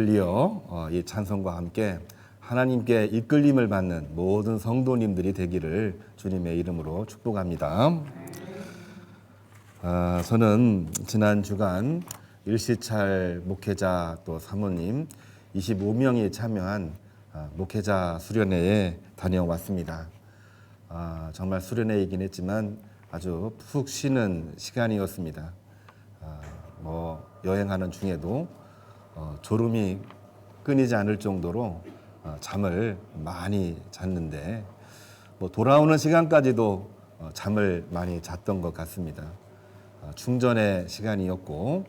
이어 어, 이 찬송과 함께 하나님께 이끌림을 받는 모든 성도님들이 되기를 주님의 이름으로 축복합니다. 아, 저는 지난 주간 일시찰 목회자 또 사모님 25명이 참여한 아, 목회자 수련회에 다녀왔습니다. 아, 정말 수련회이긴 했지만 아주 푹 쉬는 시간이었습니다. 아, 뭐 여행하는 중에도 어, 졸음이 끊이지 않을 정도로 어, 잠을 많이 잤는데 뭐 돌아오는 시간까지도 어, 잠을 많이 잤던 것 같습니다. 어, 충전의 시간이었고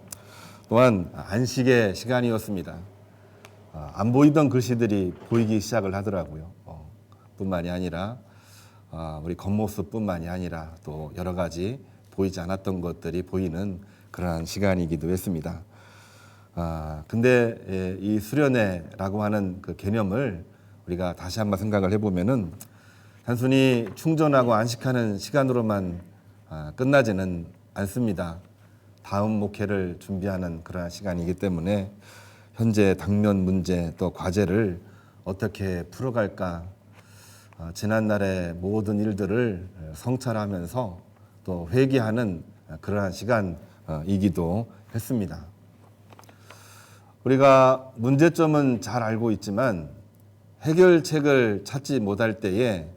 또한 안식의 시간이었습니다. 어, 안 보이던 글씨들이 보이기 시작을 하더라고요. 어, 뿐만이 아니라 어, 우리 겉모습뿐만이 아니라 또 여러 가지 보이지 않았던 것들이 보이는 그러한 시간이기도 했습니다. 아, 근데 예, 이 수련회라고 하는 그 개념을 우리가 다시 한번 생각을 해보면은 단순히 충전하고 안식하는 시간으로만 아, 끝나지는 않습니다. 다음 목회를 준비하는 그러한 시간이기 때문에 현재 당면 문제 또 과제를 어떻게 풀어갈까 아, 지난날의 모든 일들을 성찰하면서 또 회개하는 그러한 시간이기도 했습니다. 우리가 문제점은 잘 알고 있지만 해결책을 찾지 못할 때에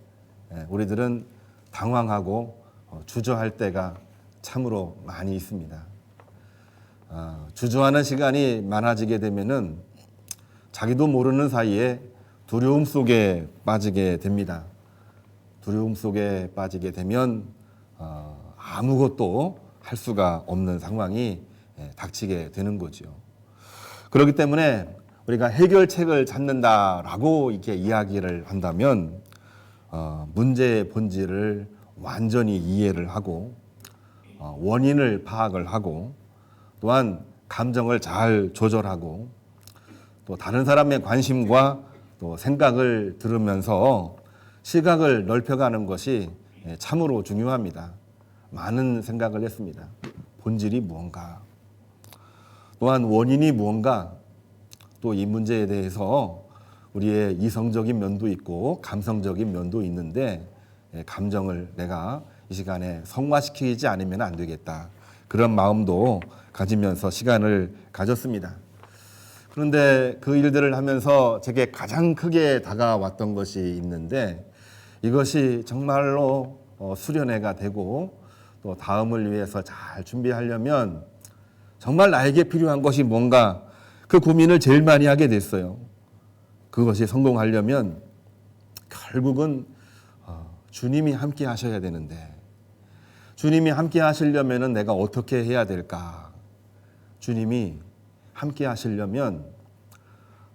예, 우리들은 당황하고 어, 주저할 때가 참으로 많이 있습니다. 아, 주저하는 시간이 많아지게 되면은 자기도 모르는 사이에 두려움 속에 빠지게 됩니다. 두려움 속에 빠지게 되면 어, 아무것도 할 수가 없는 상황이 예, 닥치게 되는 거죠. 그렇기 때문에 우리가 해결책을 찾는다라고 이렇게 이야기를 한다면 어, 문제의 본질을 완전히 이해를 하고 어, 원인을 파악을 하고 또한 감정을 잘 조절하고 또 다른 사람의 관심과 또 생각을 들으면서 시각을 넓혀가는 것이 예, 참으로 중요합니다. 많은 생각을 했습니다. 본질이 무언가? 또한 원인이 무언가? 또 이 문제에 대해서 우리의 이성적인 면도 있고 감성적인 면도 있는데 예, 감정을 내가 이 시간에 성화시키지 않으면 안 되겠다. 그런 마음도 가지면서 시간을 가졌습니다. 그런데 그 일들을 하면서 제게 가장 크게 다가왔던 것이 있는데 이것이 정말로 어, 수련회가 되고 또 다음을 위해서 잘 준비하려면 정말 나에게 필요한 것이 뭔가 그 고민을 제일 많이 하게 됐어요. 그것이 성공하려면 결국은 어, 주님이 함께 하셔야 되는데 주님이 함께 하시려면 내가 어떻게 해야 될까? 주님이 함께 하시려면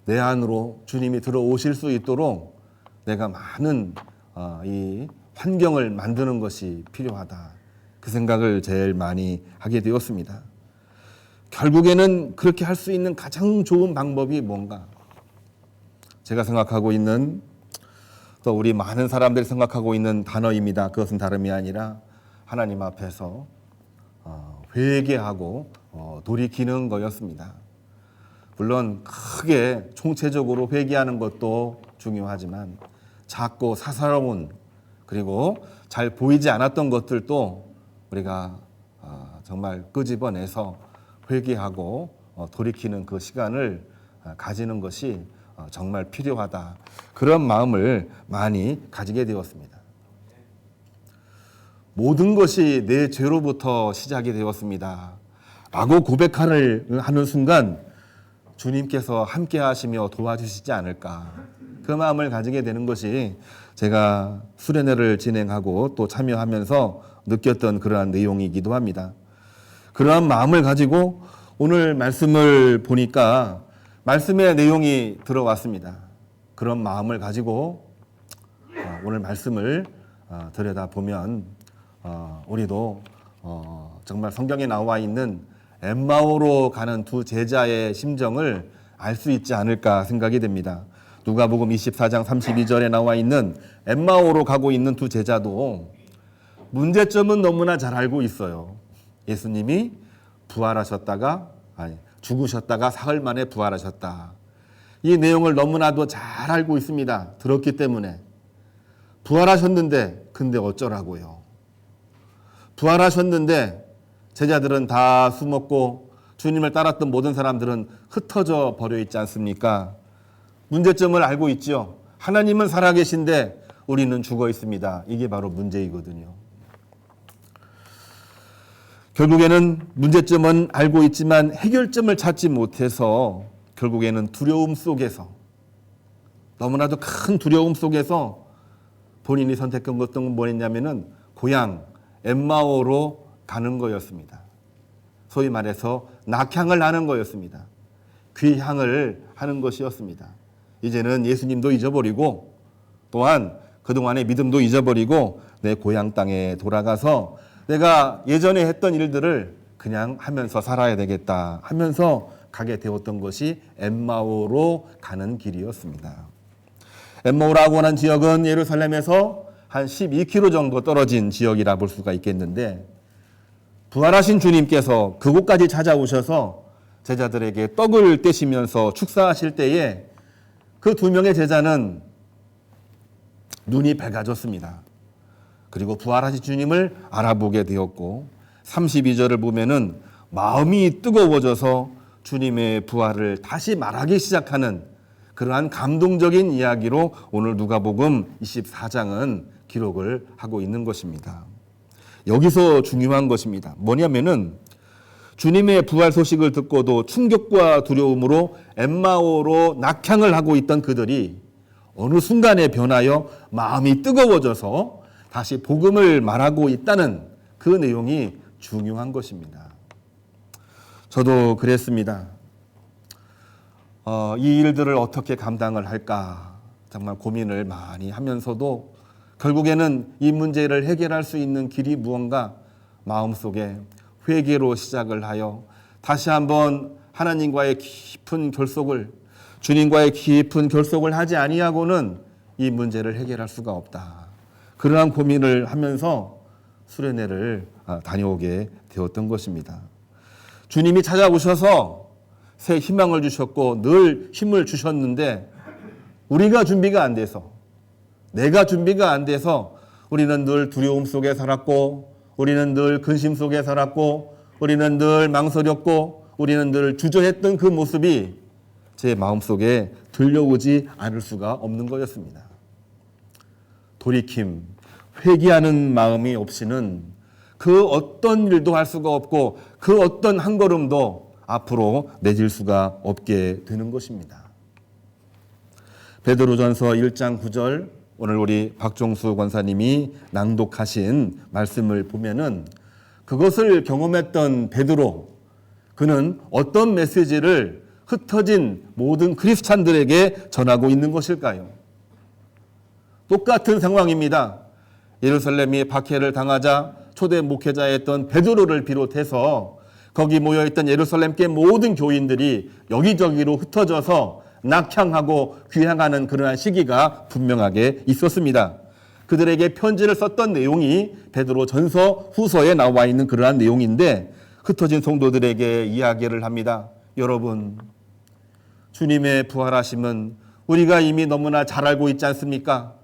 내 안으로 주님이 들어오실 수 있도록 내가 많은 어, 이 환경을 만드는 것이 필요하다. 그 생각을 제일 많이 하게 되었습니다. 결국에는 그렇게 할 수 있는 가장 좋은 방법이 뭔가? 제가 생각하고 있는 또 우리 많은 사람들이 생각하고 있는 단어입니다. 그것은 다름이 아니라 하나님 앞에서 어, 회개하고 어, 돌이키는 거였습니다. 물론 크게 총체적으로 회개하는 것도 중요하지만 작고 사사로운 그리고 잘 보이지 않았던 것들도 우리가 어, 정말 끄집어내서 회개하고 어, 돌이키는 그 시간을 어, 가지는 것이 어, 정말 필요하다. 그런 마음을 많이 가지게 되었습니다. 모든 것이 내 죄로부터 시작이 되었습니다. 라고 고백하는 하는 순간 주님께서 함께 하시며 도와주시지 않을까. 그 마음을 가지게 되는 것이 제가 수련회를 진행하고 또 참여하면서 느꼈던 그러한 내용이기도 합니다. 그러한 마음을 가지고 오늘 말씀을 보니까 말씀의 내용이 들어왔습니다. 그런 마음을 가지고 어, 오늘 말씀을 어, 들여다 보면 어, 우리도 정말 성경에 나와 있는 엠마오로 가는 두 제자의 심정을 알 수 있지 않을까 생각이 됩니다. 누가복음 24장 32절에 나와 있는 엠마오로 가고 있는 두 제자도 문제점은 너무나 잘 알고 있어요. 예수님이 부활하셨다가 아니 죽으셨다가 사흘 만에 부활하셨다. 이 내용을 너무나도 잘 알고 있습니다. 들었기 때문에. 부활하셨는데, 근데 어쩌라고요? 부활하셨는데, 제자들은 다 숨었고, 주님을 따랐던 모든 사람들은 흩어져 버려 있지 않습니까? 문제점을 알고 있죠. 하나님은 살아계신데, 우리는 죽어 있습니다. 이게 바로 문제이거든요. 결국에는 문제점은 알고 있지만 해결점을 찾지 못해서 결국에는 두려움 속에서 너무나도 큰 두려움 속에서 본인이 선택한 것은 뭐였냐면은 고향 엠마오로 가는 거였습니다. 소위 말해서 낙향을 하는 거였습니다. 귀향을 하는 것이었습니다. 이제는 예수님도 잊어버리고 또한 그동안의 믿음도 잊어버리고 내 고향 땅에 돌아가서 내가 예전에 했던 일들을 그냥 하면서 살아야 되겠다 하면서 가게 되었던 것이 엠마오로 가는 길이었습니다. 엠마오라고 하는 지역은 예루살렘에서 한 12km 정도 떨어진 지역이라 볼 수가 있겠는데 부활하신 주님께서 그곳까지 찾아오셔서 제자들에게 떡을 떼시면서 축사하실 때에 그 두 명의 제자는 눈이 밝아졌습니다. 그리고 부활하신 주님을 알아보게 되었고 32절을 보면은 마음이 뜨거워져서 주님의 부활을 다시 말하기 시작하는 그러한 감동적인 이야기로 오늘 누가복음 24장은 기록을 하고 있는 것입니다. 여기서 중요한 것입니다. 뭐냐면은 주님의 부활 소식을 듣고도 충격과 두려움으로 엠마오로 낙향을 하고 있던 그들이 어느 순간에 변하여 마음이 뜨거워져서 다시 복음을 말하고 있다는 그 내용이 중요한 것입니다. 저도 그랬습니다. 어, 이 일들을 어떻게 감당을 할까 정말 고민을 많이 하면서도 결국에는 이 문제를 해결할 수 있는 길이 무언가 마음속에 회개로 시작을 하여 다시 한번 하나님과의 깊은 결속을 주님과의 깊은 결속을 하지 아니하고는 이 문제를 해결할 수가 없다. 그러한 고민을 하면서 수련회를 아, 다녀오게 되었던 것입니다. 주님이 찾아오셔서 새 희망을 주셨고 늘 힘을 주셨는데 우리가 준비가 안 돼서 내가 준비가 안 돼서 우리는 늘 두려움 속에 살았고 우리는 늘 근심 속에 살았고 우리는 늘 망설였고 우리는 늘 주저했던 그 모습이 제 마음속에 들려오지 않을 수가 없는 거였습니다. 돌이킴, 회개하는 마음이 없이는 그 어떤 일도 할 수가 없고 그 어떤 한 걸음도 앞으로 내질 수가 없게 되는 것입니다. 베드로전서 1장 9절 오늘 우리 박종수 권사님이 낭독하신 말씀을 보면은 그것을 경험했던 베드로 그는 어떤 메시지를 흩어진 모든 크리스찬들에게 전하고 있는 것일까요? 똑같은 상황입니다. 예루살렘이 박해를 당하자 초대 목회자였던 베드로를 비롯해서 거기 모여 있던 예루살렘계 모든 교인들이 여기저기로 흩어져서 낙향하고 귀향하는 그러한 시기가 분명하게 있었습니다. 그들에게 편지를 썼던 내용이 베드로 전서 후서에 나와 있는 그러한 내용인데 흩어진 성도들에게 이야기를 합니다. 여러분, 주님의 부활하심은 우리가 이미 너무나 잘 알고 있지 않습니까?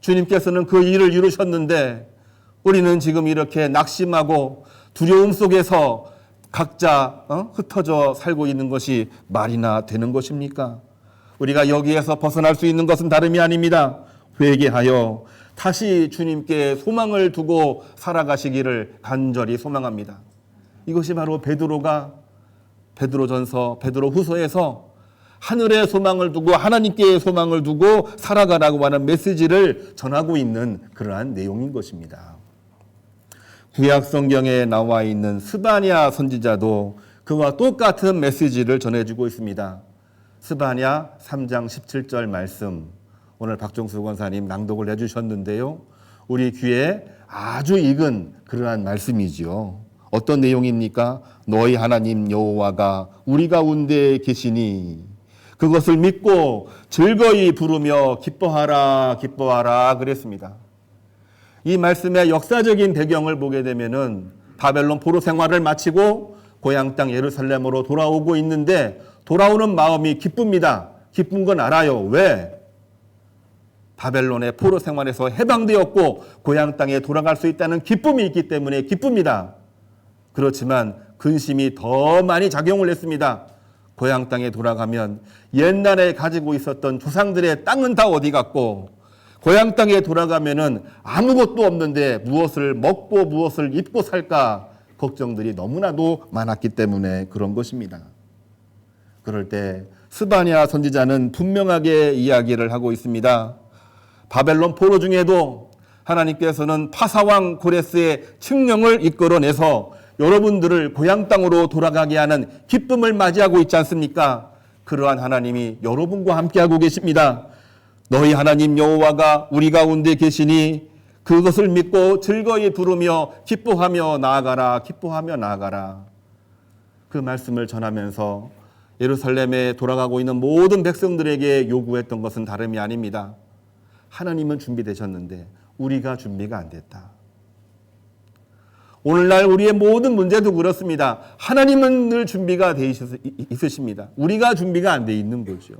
주님께서는 그 일을 이루셨는데 우리는 지금 이렇게 낙심하고 두려움 속에서 각자 어? 흩어져 살고 있는 것이 말이나 되는 것입니까? 우리가 여기에서 벗어날 수 있는 것은 다름이 아닙니다. 회개하여 다시 주님께 소망을 두고 살아가시기를 간절히 소망합니다. 이것이 바로 베드로가 베드로전서 베드로 후서에서 하늘의 소망을 두고 하나님께 소망을 두고 살아가라고 하는 메시지를 전하고 있는 그러한 내용인 것입니다. 구약 성경에 나와 있는 스바냐 선지자도 그와 똑같은 메시지를 전해주고 있습니다. 스바냐 3장 17절 말씀 오늘 박종수 권사님 낭독을 해주셨는데요. 우리 귀에 아주 익은 그러한 말씀이지요. 어떤 내용입니까? 너희 하나님 여호와가 우리 가운데 계시니 그것을 믿고 즐거이 부르며 기뻐하라 기뻐하라 그랬습니다. 이 말씀의 역사적인 배경을 보게 되면은 바벨론 포로 생활을 마치고 고향 땅 예루살렘으로 돌아오고 있는데 돌아오는 마음이 기쁩니다. 기쁜 건 알아요. 왜? 바벨론의 포로 생활에서 해방되었고 고향 땅에 돌아갈 수 있다는 기쁨이 있기 때문에 기쁩니다. 그렇지만 근심이 더 많이 작용을 했습니다. 고향 땅에 돌아가면 옛날에 가지고 있었던 조상들의 땅은 다 어디 갔고 고향 땅에 돌아가면은 아무것도 없는데 무엇을 먹고 무엇을 입고 살까 걱정들이 너무나도 많았기 때문에 그런 것입니다. 그럴 때 스바냐 선지자는 분명하게 이야기를 하고 있습니다. 바벨론 포로 중에도 하나님께서는 파사왕 고레스의 칙령을 이끌어내서 여러분들을 고향 땅으로 돌아가게 하는 기쁨을 맞이하고 있지 않습니까? 그러한 하나님이 여러분과 함께하고 계십니다. 너희 하나님 여호와가 우리 가운데 계시니 그것을 믿고 즐거이 부르며 기뻐하며 나아가라 기뻐하며 나아가라 그 말씀을 전하면서 예루살렘에 돌아가고 있는 모든 백성들에게 요구했던 것은 다름이 아닙니다. 하나님은 준비되셨는데 우리가 준비가 안 됐다. 오늘날 우리의 모든 문제도 그렇습니다. 하나님은 늘 준비가 돼 있으십니다. 우리가 준비가 안 돼 있는 거죠.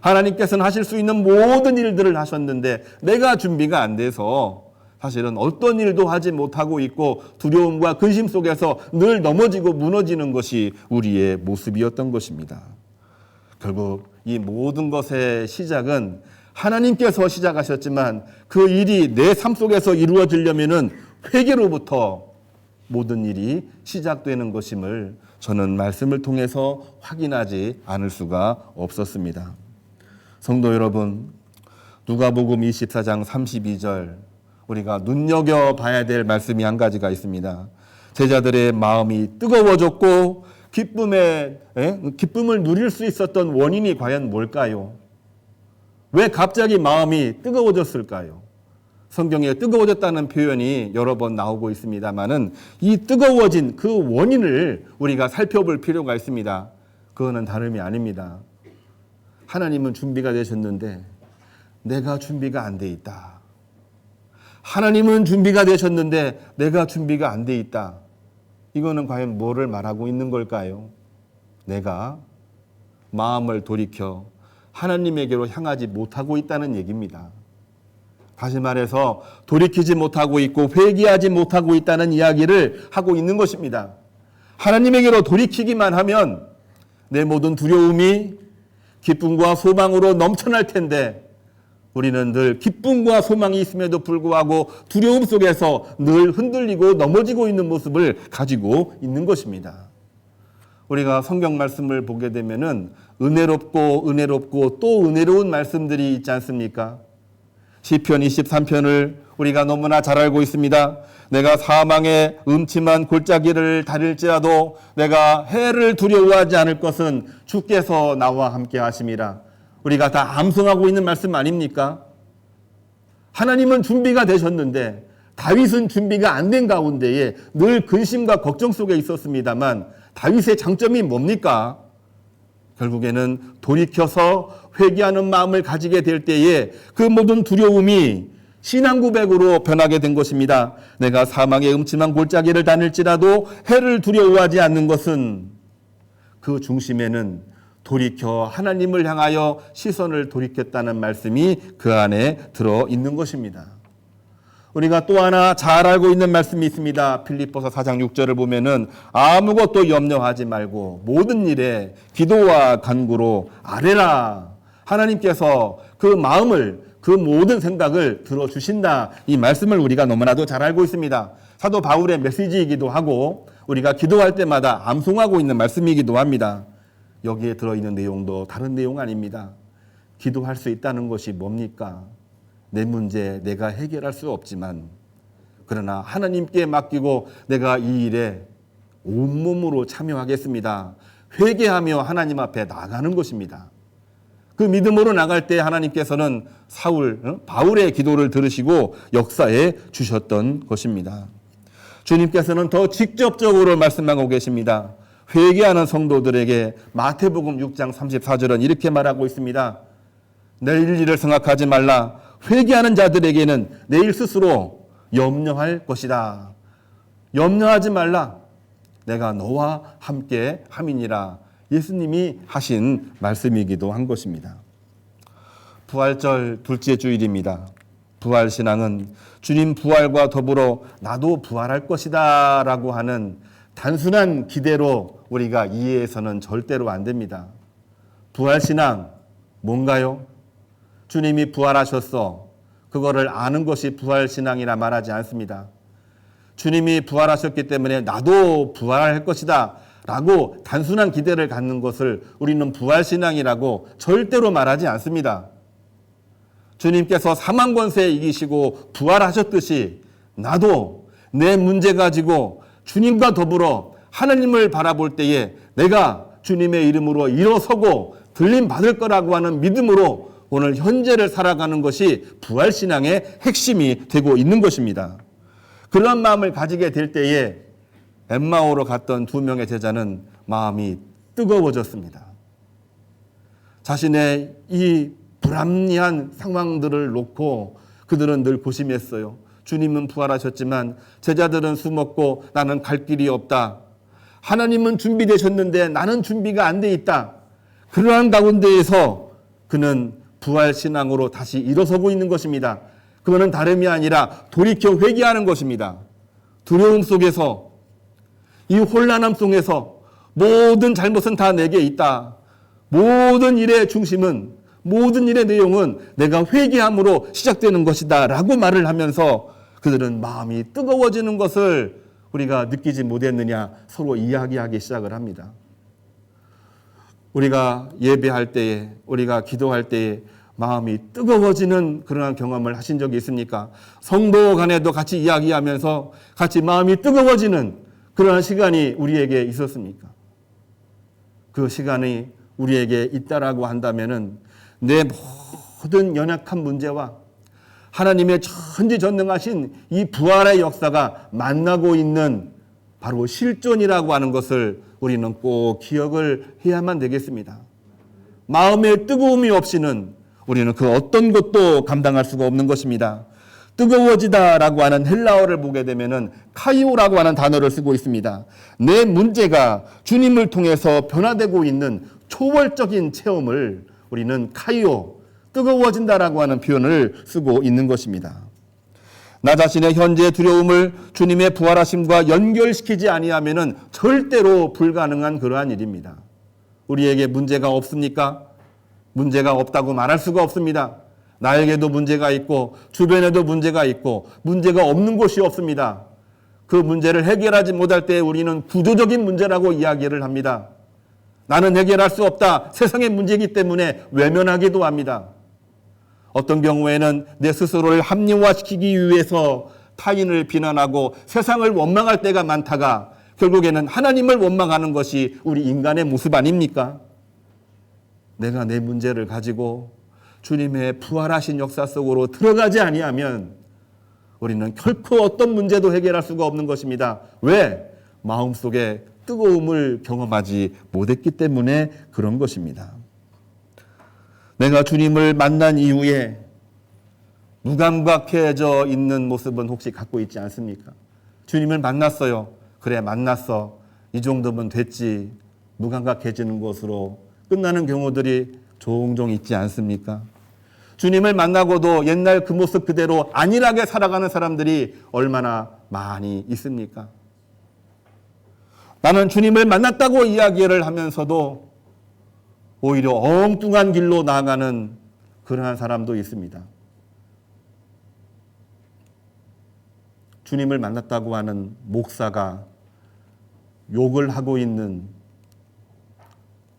하나님께서는 하실 수 있는 모든 일들을 하셨는데 내가 준비가 안 돼서 사실은 어떤 일도 하지 못하고 있고 두려움과 근심 속에서 늘 넘어지고 무너지는 것이 우리의 모습이었던 것입니다. 결국 이 모든 것의 시작은 하나님께서 시작하셨지만 그 일이 내 삶 속에서 이루어지려면은 회개로부터 모든 일이 시작되는 것임을 저는 말씀을 통해서 확인하지 않을 수가 없었습니다. 성도 여러분, 누가복음 24장 32절 우리가 눈여겨 봐야 될 말씀이 한 가지가 있습니다. 제자들의 마음이 뜨거워졌고 기쁨에 에? 기쁨을 누릴 수 있었던 원인이 과연 뭘까요? 왜 갑자기 마음이 뜨거워졌을까요? 성경에 뜨거워졌다는 표현이 여러 번 나오고 있습니다만은 이 뜨거워진 그 원인을 우리가 살펴볼 필요가 있습니다. 그거는 다름이 아닙니다. 하나님은 준비가 되셨는데 내가 준비가 안 돼 있다. 하나님은 준비가 되셨는데 내가 준비가 안 돼 있다. 이거는 과연 뭐를 말하고 있는 걸까요? 내가 마음을 돌이켜 하나님에게로 향하지 못하고 있다는 얘기입니다. 다시 말해서 돌이키지 못하고 있고 회개하지 못하고 있다는 이야기를 하고 있는 것입니다. 하나님에게로 돌이키기만 하면 내 모든 두려움이 기쁨과 소망으로 넘쳐날 텐데 우리는 늘 기쁨과 소망이 있음에도 불구하고 두려움 속에서 늘 흔들리고 넘어지고 있는 모습을 가지고 있는 것입니다. 우리가 성경 말씀을 보게 되면은 은혜롭고 은혜롭고 또 은혜로운 말씀들이 있지 않습니까? 시편 23편을 우리가 너무나 잘 알고 있습니다. 내가 사망의 음침한 골짜기를 다닐지라도 내가 해를 두려워하지 않을 것은 주께서 나와 함께 하심이라. 우리가 다 암송하고 있는 말씀 아닙니까? 하나님은 준비가 되셨는데 다윗은 준비가 안 된 가운데에 늘 근심과 걱정 속에 있었습니다만 다윗의 장점이 뭡니까? 결국에는 돌이켜서 회개하는 마음을 가지게 될 때에 그 모든 두려움이 신앙 고백으로 변하게 된 것입니다. 내가 사망의 음침한 골짜기를 다닐지라도 해를 두려워하지 않는 것은 그 중심에는 돌이켜 하나님을 향하여 시선을 돌이켰다는 말씀이 그 안에 들어 있는 것입니다. 우리가 또 하나 잘 알고 있는 말씀이 있습니다. 필립보서 4장 6절을 보면은 아무것도 염려하지 말고 모든 일에 기도와 간구로 아뢰라. 하나님께서 그 마음을 그 모든 생각을 들어주신다. 이 말씀을 우리가 너무나도 잘 알고 있습니다. 사도 바울의 메시지이기도 하고 우리가 기도할 때마다 암송하고 있는 말씀이기도 합니다. 여기에 들어있는 내용도 다른 내용 아닙니다. 기도할 수 있다는 것이 뭡니까? 내 문제 내가 해결할 수 없지만 그러나 하나님께 맡기고 내가 이 일에 온몸으로 참여하겠습니다. 회개하며 하나님 앞에 나가는 것입니다. 그 믿음으로 나갈 때 하나님께서는 사울, 어? 바울의 기도를 들으시고 역사에 주셨던 것입니다. 주님께서는 더 직접적으로 말씀하고 계십니다. 회개하는 성도들에게 마태복음 6장 34절은 이렇게 말하고 있습니다. 내일 일을 생각하지 말라. 회개하는 자들에게는 내일 스스로 염려할 것이다. 염려하지 말라. 내가 너와 함께 함이니라. 예수님이 하신 말씀이기도 한 것입니다. 부활절 둘째 주일입니다. 부활 신앙은 주님 부활과 더불어 나도 부활할 것이다 라고 하는 단순한 기대로 우리가 이해해서는 절대로 안 됩니다. 부활 신앙 뭔가요? 주님이 부활하셨어. 그거를 아는 것이 부활 신앙이라 말하지 않습니다. 주님이 부활하셨기 때문에 나도 부활할 것이다. 라고 단순한 기대를 갖는 것을 우리는 부활신앙이라고 절대로 말하지 않습니다. 주님께서 사망 권세 이기시고 부활하셨듯이 나도 내 문제 가지고 주님과 더불어 하나님을 바라볼 때에 내가 주님의 이름으로 일어서고 들림 받을 거라고 하는 믿음으로 오늘 현재를 살아가는 것이 부활신앙의 핵심이 되고 있는 것입니다. 그런 마음을 가지게 될 때에 엠마오로 갔던 두 명의 제자는 마음이 뜨거워졌습니다. 자신의 이 불합리한 상황들을 놓고 그들은 늘 고심했어요. 주님은 부활하셨지만 제자들은 숨었고 나는 갈 길이 없다. 하나님은 준비되셨는데 나는 준비가 안 돼 있다. 그러한 가운데에서 그는 부활 신앙으로 다시 일어서고 있는 것입니다. 그거는 다름이 아니라 돌이켜 회개하는 것입니다. 두려움 속에서 이 혼란함 속에서 모든 잘못은 다 내게 있다. 모든 일의 중심은 모든 일의 내용은 내가 회개함으로 시작되는 것이다. 라고 말을 하면서 그들은 마음이 뜨거워지는 것을 우리가 느끼지 못했느냐 서로 이야기하기 시작을 합니다. 우리가 예배할 때에, 우리가 기도할 때에 마음이 뜨거워지는 그러한 경험을 하신 적이 있습니까? 성도 간에도 같이 이야기하면서 같이 마음이 뜨거워지는 그러한 시간이 우리에게 있었습니까? 그 시간이 우리에게 있다라고 한다면은 내 모든 연약한 문제와 하나님의 천지전능하신 이 부활의 역사가 만나고 있는 바로 실존이라고 하는 것을 우리는 꼭 기억을 해야만 되겠습니다. 마음의 뜨거움이 없이는 우리는 그 어떤 것도 감당할 수가 없는 것입니다. 뜨거워지다라고 하는 헬라어를 보게 되면은 카이오라고 하는 단어를 쓰고 있습니다. 내 문제가 주님을 통해서 변화되고 있는 초월적인 체험을 우리는 카이오, 뜨거워진다라고 하는 표현을 쓰고 있는 것입니다. 나 자신의 현재 두려움을 주님의 부활하심과 연결시키지 아니하면은 절대로 불가능한 그러한 일입니다. 우리에게 문제가 없습니까? 문제가 없다고 말할 수가 없습니다. 나에게도 문제가 있고 주변에도 문제가 있고 문제가 없는 곳이 없습니다. 그 문제를 해결하지 못할 때 우리는 구조적인 문제라고 이야기를 합니다. 나는 해결할 수 없다. 세상의 문제이기 때문에 외면하기도 합니다. 어떤 경우에는 내 스스로를 합리화시키기 위해서 타인을 비난하고 세상을 원망할 때가 많다가 결국에는 하나님을 원망하는 것이 우리 인간의 모습 아닙니까? 내가 내 문제를 가지고 주님의 부활하신 역사 속으로 들어가지 아니하면 우리는 결코 어떤 문제도 해결할 수가 없는 것입니다. 왜? 마음속에 뜨거움을 경험하지 못했기 때문에 그런 것입니다. 내가 주님을 만난 이후에 무감각해져 있는 모습은 혹시 갖고 있지 않습니까? 주님을 만났어요. 그래, 만났어. 이 정도면 됐지. 무감각해지는 것으로 끝나는 경우들이 종종 있지 않습니까? 주님을 만나고도 옛날 그 모습 그대로 안일하게 살아가는 사람들이 얼마나 많이 있습니까? 나는 주님을 만났다고 이야기를 하면서도 오히려 엉뚱한 길로 나아가는 그러한 사람도 있습니다. 주님을 만났다고 하는 목사가 욕을 하고 있는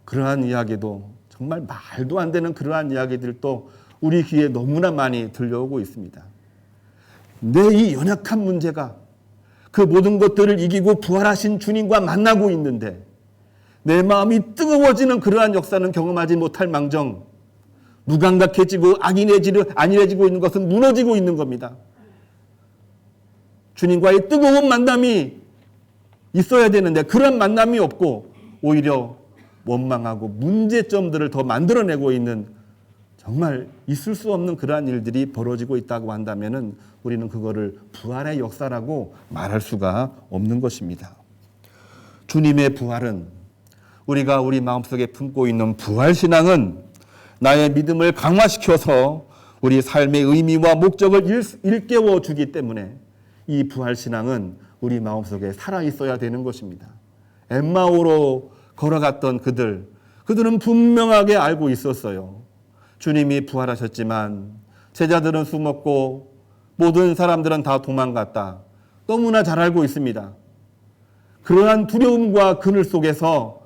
그러한 이야기도 정말 말도 안 되는 그러한 이야기들도 우리 귀에 너무나 많이 들려오고 있습니다. 내 이 연약한 문제가 그 모든 것들을 이기고 부활하신 주님과 만나고 있는데 내 마음이 뜨거워지는 그러한 역사는 경험하지 못할 망정 무감각해지고 안일해지고 안일해지고 있는 것은 무너지고 있는 겁니다. 주님과의 뜨거운 만남이 있어야 되는데 그런 만남이 없고 오히려 원망하고 문제점들을 더 만들어내고 있는 정말 있을 수 없는 그러한 일들이 벌어지고 있다고 한다면은 우리는 그거를 부활의 역사라고 말할 수가 없는 것입니다. 주님의 부활은 우리가 우리 마음속에 품고 있는 부활 신앙은 나의 믿음을 강화시켜서 우리 삶의 의미와 목적을 일, 일깨워 주기 때문에 이 부활 신앙은 우리 마음속에 살아 있어야 되는 것입니다. 엠마오로 걸어갔던 그들, 그들은 분명하게 알고 있었어요. 주님이 부활하셨지만 제자들은 숨었고 모든 사람들은 다 도망갔다. 너무나 잘 알고 있습니다. 그러한 두려움과 그늘 속에서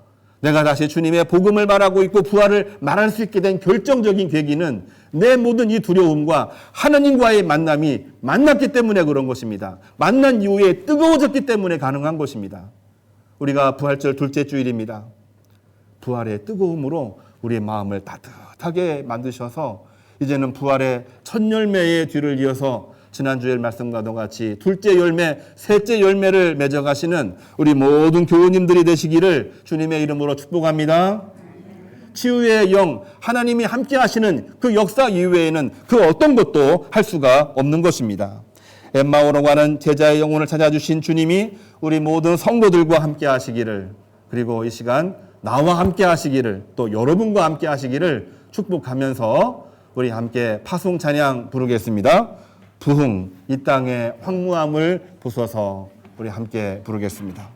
내가 다시 주님의 복음을 말하고 있고 부활을 말할 수 있게 된 결정적인 계기는 내 모든 이 두려움과 하나님과의 만남이 만났기 때문에 그런 것입니다. 만난 이후에 뜨거워졌기 때문에 가능한 것입니다. 우리가 부활절 둘째 주일입니다. 부활의 뜨거움으로 우리의 마음을 따뜻하게 만드셔서 이제는 부활의 첫 열매의 뒤를 이어서 지난주의 말씀과도 같이 둘째 열매, 셋째 열매를 맺어가시는 우리 모든 교우님들이 되시기를 주님의 이름으로 축복합니다. 치유의 영, 하나님이 함께 하시는 그 역사 이외에는 그 어떤 것도 할 수가 없는 것입니다. 엠마오로 가는 제자의 영혼을 찾아주신 주님이 우리 모든 성도들과 함께 하시기를 그리고 이 시간 나와 함께 하시기를 또 여러분과 함께 하시기를 축복하면서 우리 함께 파송 찬양 부르겠습니다. 부흥 이 땅의 황무함을 부숴서 우리 함께 부르겠습니다.